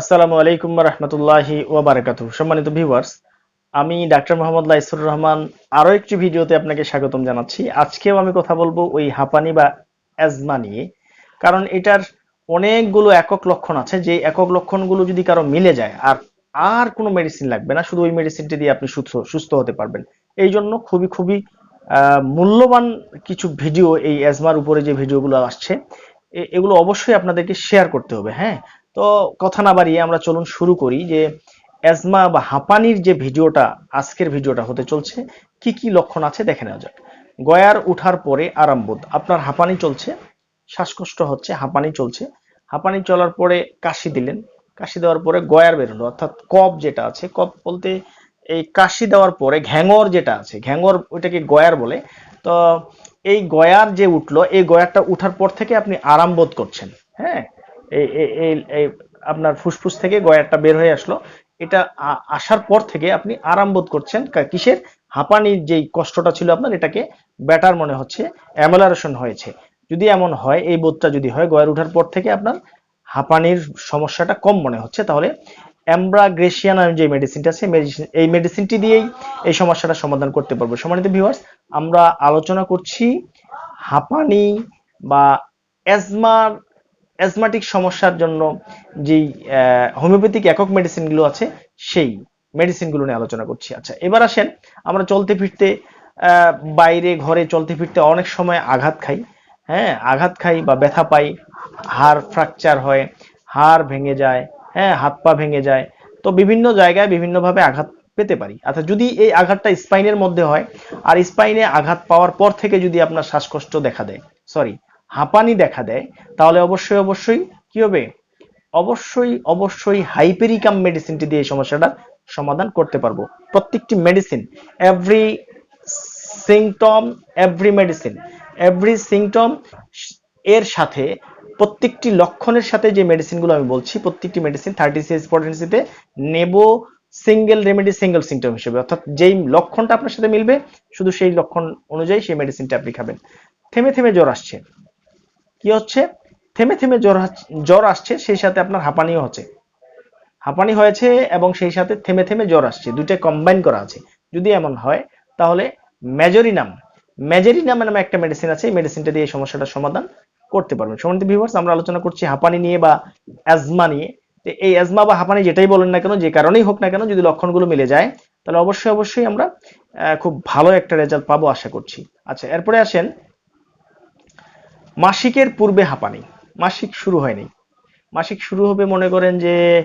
আসসালামু আলাইকুম রহমতুল্লাহি ওয়াবারাকাতু সম্মানিত ভিউয়ার্স আমি ডাক্তার মোহাম্মদ লাইসুর রহমান আরও একটি ভিডিওতে আপনাকে স্বাগতম জানাচ্ছি। আজকেও আমি কথা বলব ওই হাঁপানি বা অ্যাজমা নিয়ে, কারণ এটার অনেকগুলো একক লক্ষণ আছে। যে একক লক্ষণগুলো যদি কারও মিলে যায়, আর আর কোনো মেডিসিন লাগবে না, শুধু ওই মেডিসিনটি দিয়ে আপনি সুস্থ সুস্থ হতে পারবেন। এই জন্য খুবই খুবই মূল্যবান কিছু ভিডিও এই অ্যাজমার উপরে যে ভিডিওগুলো আসছে এগুলো অবশ্যই আপনাদেরকে শেয়ার করতে হবে হ্যাঁ? তো কথা না বাড়িয়ে আমরা চলুন শুরু করি যে অ্যাজমা বা হাঁপানির যে ভিডিওটা, আজকের ভিডিওটা হতে চলছে, কি কি লক্ষণ আছে দেখে নেওয়া যাক। গয়ার উঠার পরে আরামবোধ। আপনার হাঁপানি চলছে, শ্বাসকষ্ট হচ্ছে, হাঁপানি চলছে। হাঁপানি চলার পরে কাশি দিলেন। কাশি দেওয়ার পরে গয়ার বেরোলো অর্থাৎ কফ যেটা আছে, কফ বলতে এই কাশি দেওয়ার পরে ঘ্যাঙর যেটা আছে, ঘ্যাঙর ওইটাকে গয়ার বলে। তো এই গয়ার যে উঠল, এই গয়ারটা উঠার পর থেকে আপনি আরাম বোধ করছেন হ্যাঁ? এই, এই- আপনার ফুসফুস থেকে গয়ারটা বের হয়ে আসলো। এটা আসার পর থেকে আপনি আরাম বোধ করছেন কিসের? হাঁপানির যেই কষ্টটা ছিল আপনার, এটাকে ব্যাটার মনে হচ্ছে, অ্যামোলারেশন হয়েছে। যদি এমন হয়, এই বোধটা যদি হয়, গয়ার উঠার পর থেকে আপনার হাঁপানির সমস্যাটা কম মনে হচ্ছে, তাহলে অ্যাম্ব্রাগ্রেসিয়া নামে যে মেডিসিনটা আছে এই মেডিসিনটি দিয়েই এই সমস্যাটা সমাধান করতে পারব। সম্মানিত ভিউয়ার্স আমরা আলোচনা করছি হাঁপানি বা অ্যাজমার অ্যাজমাটিক সমস্যার জন্য যেই হোমিওপ্যাথিক একক মেডিসিনগুলো আছে, সেই মেডিসিনগুলো নিয়ে আলোচনা করছি। আচ্ছা এবার আসেন, আমরা চলতে ফিরতে বাইরে, ঘরে চলতে ফিরতে অনেক সময় আঘাত খাই। হ্যাঁ আঘাত খাই বা ব্যথা পাই, হাড় ফ্র্যাকচার হয়, হাড় ভেঙে যায় হ্যাঁ হাত পা ভেঙে যায়। তো বিভিন্ন জায়গায় বিভিন্নভাবে আঘাত পেতে পারি। আচ্ছা যদি এই আঘাতটা স্পাইনের মধ্যে হয়, আর স্পাইনে আঘাত পাওয়ার পর থেকে যদি আপনার শ্বাসকষ্ট দেখা দেয় সরি হাঁপানি দেখা দেয়, তাহলে অবশ্যই অবশ্যই কি হবে? অবশ্যই অবশ্যই হাইপেরিকাম মেডিসিনটি দিয়ে এই সমস্যাটার সমাধান করতে পারব। প্রত্যেকটি medicine every symptom every medicine every symptom এর সাথে, প্রত্যেকটি লক্ষণের সাথে যে মেডিসিনগুলো আমি বলছি, প্রত্যেকটি মেডিসিন থার্টি সিএস পটেন্সিতে নেব সিঙ্গেল রেমেডি সিঙ্গেল সিমটম হিসেবে। অর্থাৎ যেই লক্ষণটা আপনার সাথে মিলবে, শুধু সেই লক্ষণ অনুযায়ী সেই মেডিসিনটা আপনি খাবেন। থেমে থেমে জ্বর আসছে। কি হচ্ছে? থেমে থেমে জ্বর জ্বর আসছে, সেই সাথে আপনার হাঁপানিও হচ্ছে। হাঁপানি হয়েছে এবং সেই সাথে থেমে থেমে জ্বর আসছে। দুইটা কম্বাইন করা আছে। যদি এমন হয়, তাহলে মেজরিনাম মেজরিনাম নামে একটা মেডিসিন আছে। এই মেডিসিনটা দিয়ে এই সমস্যাটার সমাধান করতে পারবেন। সম্মানিত ভিউয়ার্স আমরা আলোচনা করছি হাঁপানি নিয়ে বা অ্যাজমা নিয়ে। তো এই অ্যাজমা বা হাঁপানি যেটাই বলেন না কেন, যে কারণেই হোক না কেন, যদি লক্ষণগুলো মিলে যায়, তাহলে অবশ্যই অবশ্যই আমরা খুব ভালো একটা রেজাল্ট পাবো আশা করছি। আচ্ছা এরপরে আসেন মাসিকের পূর্বে হাঁপানি। মাসিক শুরু হয়নি। মাসিক শুরু হবে, মনে করেন যে,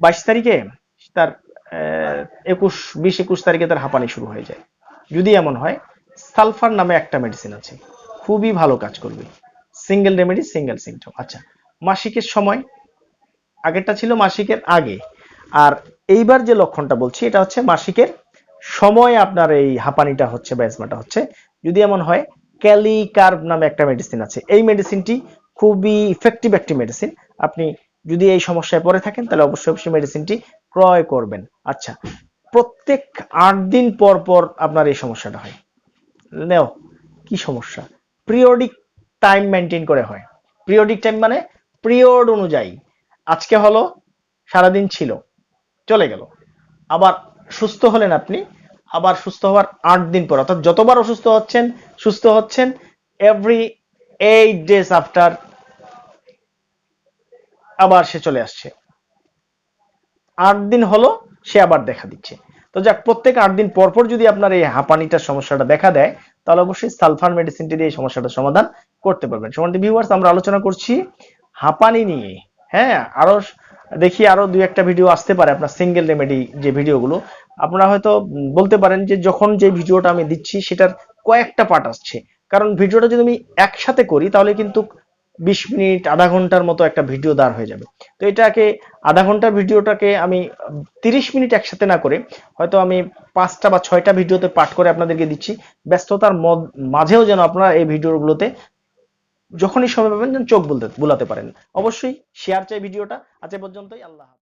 বাইশ তারিখে তার একুশ, বিশ একুশ তারিখে তার হাঁপানি শুরু হয়ে যায়। যদি এমন হয়, সালফার নামে একটা মেডিসিন আছে। খুবই ভালো কাজ করবে। সিঙ্গেল রেমেডি সিঙ্গেল সিমটম আচ্ছা মাসিকের সময়, আগেরটা ছিল মাসিকের আগে। আর এইবার যে লক্ষণটা বলছি, এটা হচ্ছে মাসিকের সময় আপনার এই হাঁপানিটা হচ্ছে বা অ্যাজমাটা হচ্ছে। যদি এমন হয় ক্যালিকার্ভ নামে একটা মেডিসিন আছে। এই মেডিসিনটি খুবই ইফেক্টিভ একটি মেডিসিন আপনি যদি এই সমস্যায় পড়ে থাকেন, তাহলে অবশ্যই অবশ্যই মেডিসিনটি ক্রয় করবেন। আচ্ছা প্রত্যেক আট দিন পর পর আপনার এই সমস্যাটা হয়। নেও, কি সমস্যা? পিরিয়ডিক টাইম মেনটেন করে হয়। পিরিয়ডিক টাইম মানে পিরিয়ড অনুযায়ী। আজকে হলো, সারাদিন ছিল, চলে গেল। আবার সুস্থ হলেন আপনি আবার সুস্থ হওয়ার আট দিন পর, অর্থাৎ যতবার অসুস্থ হচ্ছেন, সুস্থ হচ্ছেন এভরি এইট ডেজ আফটার আবার সে চলে আসছে। আট দিন হলো সে আবার দেখা দিচ্ছে। তো যাক, প্রত্যেক আট দিন পর পর যদি আপনার এই হাঁপানিটার সমস্যাটা দেখা দেয়, তাহলে অবশ্যই সালফার মেডিসিনটি দিয়ে এই সমস্যাটার সমাধান করতে পারবেন। সমান্ত ভিউয়ার্স আমরা আলোচনা করছি হাঁপানি নিয়ে। হ্যাঁ আরও দেখি, আরও দুই একটা ভিডিও আসতে পারে আপনার সিঙ্গেল রেমেডি যে ভিডিওগুলো আপনারা হয়তো বলতে পারেন যে যখন যে ভিডিওটা আমি দিচ্ছি, সেটার কয়েকটা পার্ট আসছে। কারণ ভিডিওটা যদি আমি একসাথে করি, তাহলে কিন্তু বিশ মিনিট, আধা ঘণ্টার মতো একটা ভিডিও দাঁড় হয়ে যাবে। তো এটাকে, আধা ঘণ্টার ভিডিওটাকে আমি তিরিশ মিনিট একসাথে না করে, হয়তো আমি পাঁচটা বা ছয়টা ভিডিওতে পাঠ করে আপনাদেরকে দিচ্ছি। ব্যস্ততার মাঝেও যেন আপনারা এই ভিডিওগুলোতে যখনই সময় পাবেন যেন চোখ বলতে, বোলাতে পারেন। অবশ্যই শেয়ার চাই ভিডিওটা। আজ পর্যন্তই। আল্লাহ।